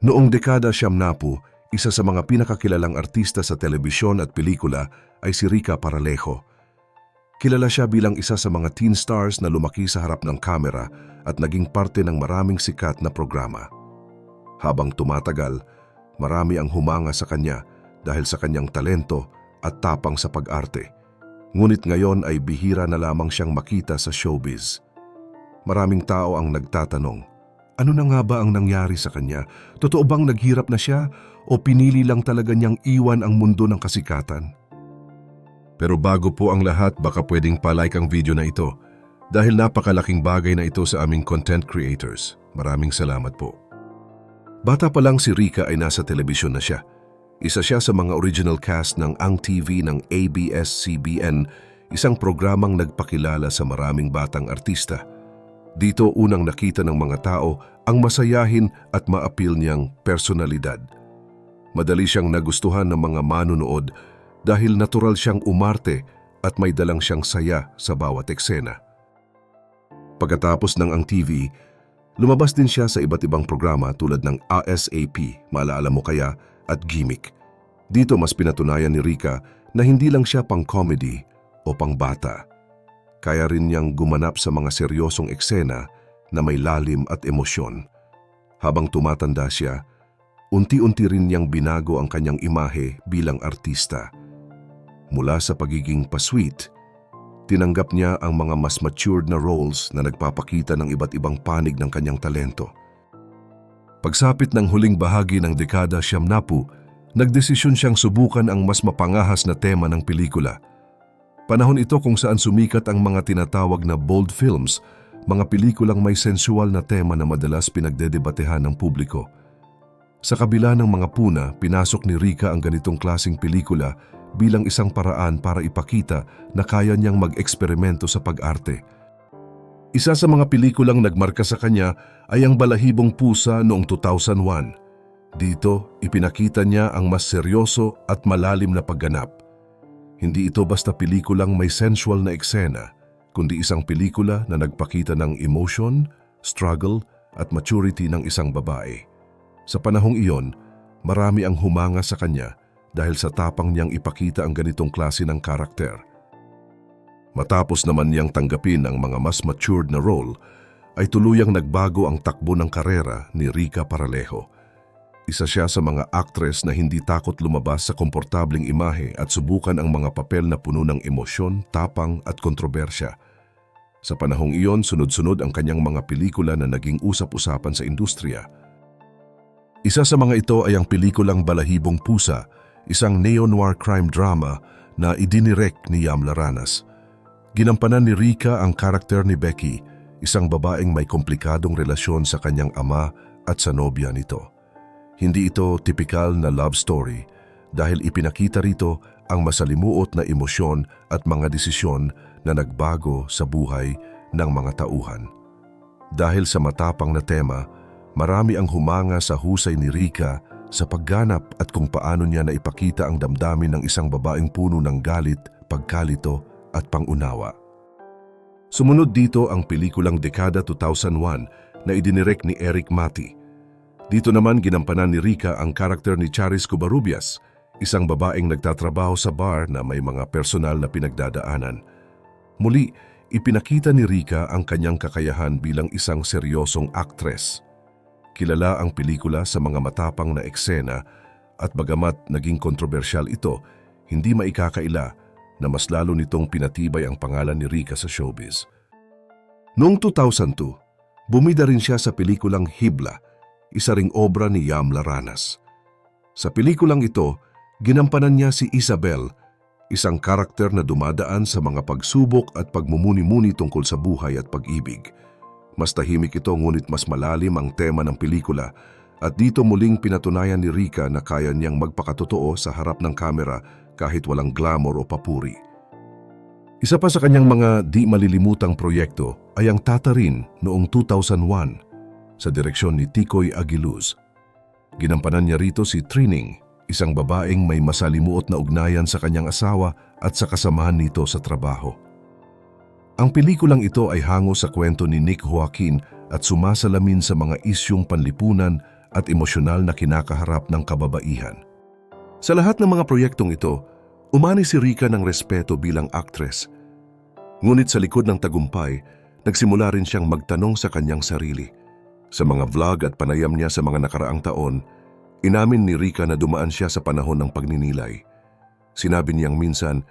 Noong dekada siyam napu, isa sa mga pinakakilalang artista sa telebisyon at pelikula ay si Rica Paralejo. Kilala siya bilang isa sa mga teen stars na lumaki sa harap ng kamera at naging parte ng maraming sikat na programa. Habang tumatagal, marami ang humanga sa kanya dahil sa kanyang talento at tapang sa pag-arte. Ngunit ngayon ay bihira na lamang siyang makita sa showbiz. Maraming tao ang nagtatanong, ano na nga ba ang nangyari sa kanya? Totoo bang naghirap na siya o pinili lang talaga niyang iwan ang mundo ng kasikatan? Pero bago po ang lahat, baka pwedeng palike ang video na ito dahil napakalaking bagay na ito sa aming content creators. Maraming salamat po. Bata pa lang si Rika ay nasa telebisyon na siya. Isa siya sa mga original cast ng Ang TV ng ABS-CBN, isang programang nagpakilala sa maraming batang artista. Dito unang nakita ng mga tao ang masayahin at maapil niyang personalidad. Madali siyang nagustuhan ng mga manunood dahil natural siyang umarte at may dalang siyang saya sa bawat eksena. Pagkatapos ng ang TV, lumabas din siya sa iba't ibang programa tulad ng ASAP, Maalaala Mo Kaya, at Gimmick. Dito mas pinatunayan ni Rika na hindi lang siya pang comedy o pang bata. Kaya rin niyang gumanap sa mga seryosong eksena na may lalim at emosyon. Habang tumatanda siya, unti-unti rin niyang binago ang kanyang imahe bilang artista. Mula sa pagiging pasweet, tinanggap niya ang mga mas matured na roles na nagpapakita ng iba't ibang panig ng kanyang talento. Pagsapit ng huling bahagi ng dekada siyam napu, nagdesisyon siyang subukan ang mas mapangahas na tema ng pelikula. Panahon ito kung saan sumikat ang mga tinatawag na bold films, mga pelikulang may sensual na tema na madalas pinagdedebatehan ng publiko. Sa kabila ng mga puna, pinasok ni Rika ang ganitong klasing pelikula bilang isang paraan para ipakita na kaya niyang mag-eksperimento sa pag-arte. Isa sa mga pelikulang nagmarka sa kanya ay ang Balahibong Pusa noong 2001. Dito, ipinakita niya ang mas seryoso at malalim na pagganap. Hindi ito basta pelikulang may sensual na eksena, kundi isang pelikula na nagpakita ng emotion, struggle at maturity ng isang babae. Sa panahong iyon, marami ang humanga sa kanya dahil sa tapang niyang ipakita ang ganitong klase ng karakter. Matapos naman niyang tanggapin ang mga mas matured na role, ay tuluyang nagbago ang takbo ng karera ni Rica Paralejo. Isa siya sa mga actress na hindi takot lumabas sa komportabling imahe at subukan ang mga papel na puno ng emosyon, tapang at kontrobersya. Sa panahong iyon, sunod-sunod ang kanyang mga pelikula na naging usap-usapan sa industriya. Isa sa mga ito ay ang pelikulang Balahibong Pusa, isang neo-noir crime drama na idinirek ni Yam Laranas. Ginampanan ni Rika ang karakter ni Becky, isang babaeng may komplikadong relasyon sa kanyang ama at sa nobya nito. Hindi ito tipikal na love story dahil ipinakita rito ang masalimuot na emosyon at mga desisyon na nagbago sa buhay ng mga tauhan. Dahil sa matapang na tema, marami ang humanga sa husay ni Rika sa pagganap at kung paano niya naipakita ang damdamin ng isang babaeng puno ng galit, pagkalito at pangunawa. Sumunod dito ang pelikulang Dekada 2001 na idinirek ni Eric Mati. Dito naman ginampanan ni Rika ang karakter ni Charis Covarrubias, isang babaeng nagtatrabaho sa bar na may mga personal na pinagdadaanan. Muli, ipinakita ni Rika ang kanyang kakayahan bilang isang seryosong aktres. Kilala ang pelikula sa mga matapang na eksena at bagamat naging kontrobersyal ito, hindi maikakaila na mas lalo nitong pinatibay ang pangalan ni Rika sa showbiz. Noong 2002, bumida rin siya sa pelikulang Hibla, isa ring obra ni Yam Laranas. Sa pelikulang ito, ginampanan niya si Isabel, isang karakter na dumadaan sa mga pagsubok at pagmumuni-muni tungkol sa buhay at pag-ibig. Mas tahimik ito ngunit mas malalim ang tema ng pelikula at dito muling pinatunayan ni Rika na kaya niyang magpakatotoo sa harap ng kamera kahit walang glamour o papuri. Isa pa sa kanyang mga di malilimutang proyekto ay ang Tatarin noong 2001 sa direksyon ni Tikoy Aguiluz. Ginampanan niya rito si Trining, isang babaeng may masalimuot na ugnayan sa kanyang asawa at sa kasamahan nito sa trabaho. Ang pelikulang ito ay hango sa kwento ni Nick Joaquin at sumasalamin sa mga isyong panlipunan at emosyonal na kinakaharap ng kababaihan. Sa lahat ng mga proyektong ito, umani si Rika ng respeto bilang aktres. Ngunit sa likod ng tagumpay, nagsimula rin siyang magtanong sa kanyang sarili. Sa mga vlog at panayam niya sa mga nakaraang taon, inamin ni Rika na dumaan siya sa panahon ng pagninilay. Sinabi niyang minsan,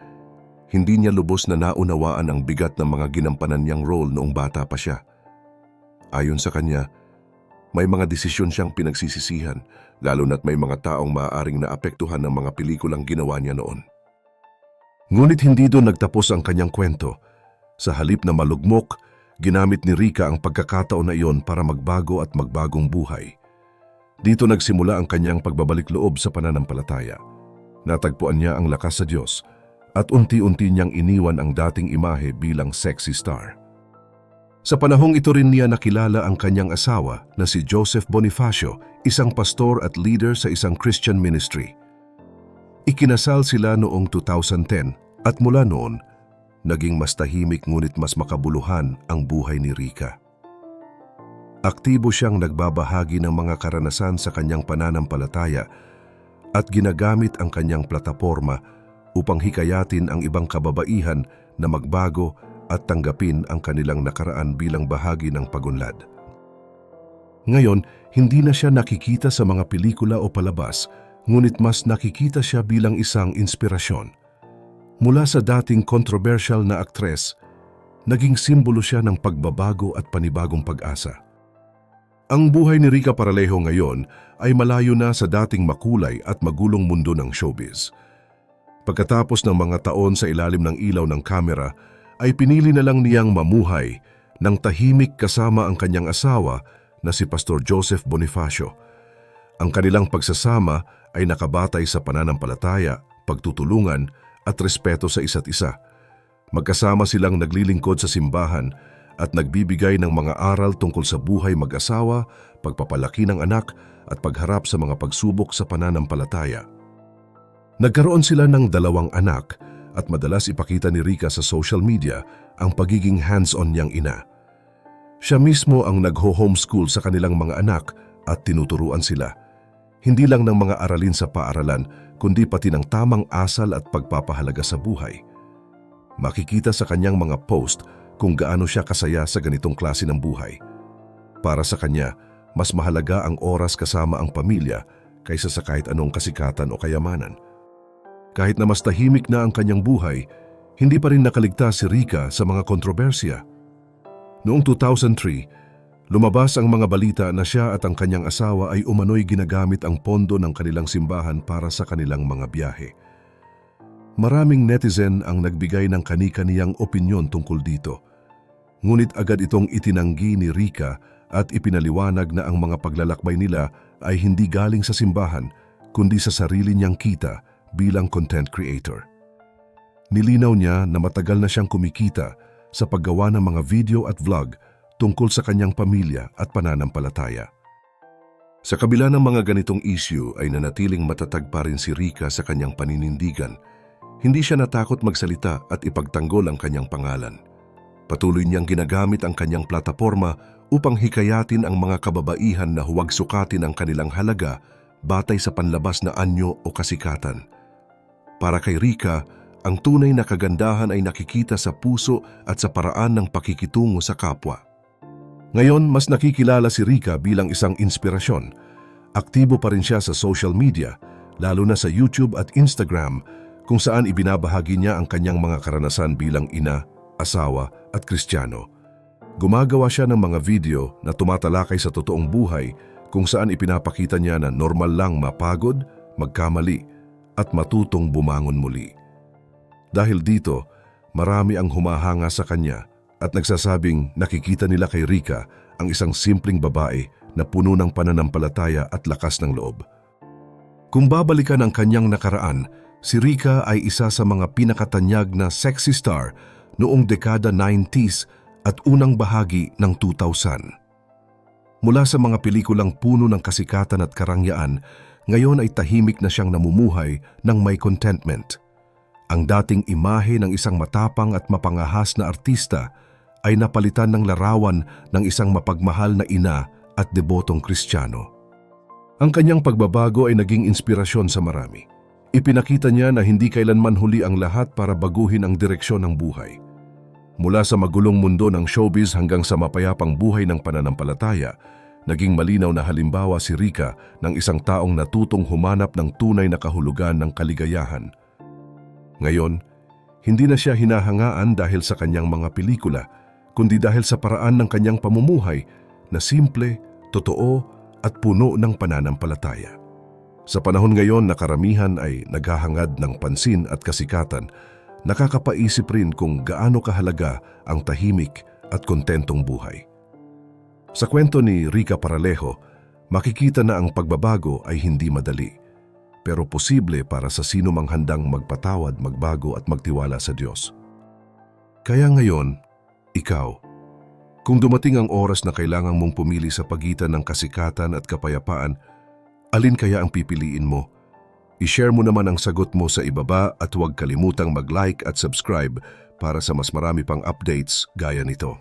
hindi niya lubos na naunawaan ang bigat ng mga ginampanan niyang role noong bata pa siya. Ayon sa kanya, may mga desisyon siyang pinagsisisihan, lalo na't may mga taong maaaring naapektuhan ng mga pelikulang ginawa niya noon. Ngunit hindi doon nagtapos ang kanyang kwento. Sa halip na malugmok, ginamit ni Rika ang pagkakataon na iyon para magbago at magbagong buhay. Dito nagsimula ang kanyang pagbabalik loob sa pananampalataya. Natagpuan niya ang lakas sa Diyos at unti-unti niyang iniwan ang dating imahe bilang sexy star. Sa panahong ito rin niya nakilala ang kanyang asawa na si Joseph Bonifacio, isang pastor at leader sa isang Christian ministry. Ikinasal sila noong 2010 at mula noon, naging mas tahimik ngunit mas makabuluhan ang buhay ni Rika. Aktibo siyang nagbabahagi ng mga karanasan sa kanyang pananampalataya at ginagamit ang kanyang plataforma upang hikayatin ang ibang kababaihan na magbago at tanggapin ang kanilang nakaraan bilang bahagi ng pagunlad. Ngayon, hindi na siya nakikita sa mga pelikula o palabas, ngunit mas nakikita siya bilang isang inspirasyon. Mula sa dating controversial na aktres, naging simbolo siya ng pagbabago at panibagong pag-asa. Ang buhay ni Rica Paralejo ngayon ay malayo na sa dating makulay at magulong mundo ng showbiz. Pagkatapos ng mga taon sa ilalim ng ilaw ng kamera, ay pinili na lang niyang mamuhay ng tahimik kasama ang kanyang asawa na si Pastor Joseph Bonifacio. Ang kanilang pagsasama ay nakabatay sa pananampalataya, pagtutulungan at respeto sa isa't isa. Magkasama silang naglilingkod sa simbahan at nagbibigay ng mga aral tungkol sa buhay mag-asawa, pagpapalaki ng anak at pagharap sa mga pagsubok sa pananampalataya. Nagkaroon sila ng dalawang anak at madalas ipakita ni Rika sa social media ang pagiging hands-on niyang ina. Siya mismo ang nagho-homeschool sa kanilang mga anak at tinuturuan sila. Hindi lang ng mga aralin sa paaralan, kundi pati ng tamang asal at pagpapahalaga sa buhay. Makikita sa kanyang mga post kung gaano siya kasaya sa ganitong klase ng buhay. Para sa kanya, mas mahalaga ang oras kasama ang pamilya kaysa sa kahit anong kasikatan o kayamanan. Kahit na mas tahimik na ang kanyang buhay, hindi pa rin nakaligtas si Rika sa mga kontrobersya. Noong 2003, lumabas ang mga balita na siya at ang kanyang asawa ay umano'y ginagamit ang pondo ng kanilang simbahan para sa kanilang mga biyahe. Maraming netizen ang nagbigay ng kani-kaniyang opinyon tungkol dito. Ngunit agad itong itinanggi ni Rika at ipinaliwanag na ang mga paglalakbay nila ay hindi galing sa simbahan kundi sa sarili niyang kita bilang content creator. Nilinaw niya na matagal na siyang kumikita sa paggawa ng mga video at vlog tungkol sa kanyang pamilya at pananampalataya. Sa kabila ng mga ganitong issue ay nanatiling matatag pa rin si Rika sa kanyang paninindigan. Hindi siya natakot magsalita at ipagtanggol ang kanyang pangalan. Patuloy niyang ginagamit ang kanyang plataforma upang hikayatin ang mga kababaihan na huwag sukatin ang kanilang halaga batay sa panlabas na anyo o kasikatan. Para kay Rika, ang tunay na kagandahan ay nakikita sa puso at sa paraan ng pakikitungo sa kapwa. Ngayon, mas nakikilala si Rika bilang isang inspirasyon. Aktibo pa rin siya sa social media, lalo na sa YouTube at Instagram, kung saan ibinabahagi niya ang kanyang mga karanasan bilang ina, asawa at kristyano. Gumagawa siya ng mga video na tumatalakay sa totoong buhay kung saan ipinapakita niya na normal lang mapagod, magkamali at matutong bumangon muli. Dahil dito, marami ang humahanga sa kanya at nagsasabing nakikita nila kay Rika ang isang simpleng babae na puno ng pananampalataya at lakas ng loob. Kung babalikan ang kanyang nakaraan, si Rika ay isa sa mga pinakatanyag na sexy star noong dekada 90s at unang bahagi ng 2000. Mula sa mga pelikulang puno ng kasikatan at karangyaan, ngayon ay tahimik na siyang namumuhay ng may contentment. Ang dating imahe ng isang matapang at mapangahas na artista ay napalitan ng larawan ng isang mapagmahal na ina at debotong kristyano. Ang kanyang pagbabago ay naging inspirasyon sa marami. Ipinakita niya na hindi kailanman huli ang lahat para baguhin ang direksyon ng buhay. Mula sa magulong mundo ng showbiz hanggang sa mapayapang buhay ng pananampalataya, naging malinaw na halimbawa si Rika ng isang taong natutong humanap ng tunay na kahulugan ng kaligayahan. Ngayon, hindi na siya hinahangaan dahil sa kanyang mga pelikula, kundi dahil sa paraan ng kanyang pamumuhay na simple, totoo at puno ng pananampalataya. Sa panahon ngayon na karamihan ay naghahangad ng pansin at kasikatan, nakakapaisip rin kung gaano kahalaga ang tahimik at kontentong buhay. Sa kwento ni Rica Paralejo, makikita na ang pagbabago ay hindi madali, pero posible para sa sino mang handang magpatawad, magbago at magtiwala sa Diyos. Kaya ngayon, ikaw, kung dumating ang oras na kailangan mong pumili sa pagitan ng kasikatan at kapayapaan, alin kaya ang pipiliin mo? I-share mo naman ang sagot mo sa ibaba at huwag kalimutang mag-like at subscribe para sa mas marami pang updates gaya nito.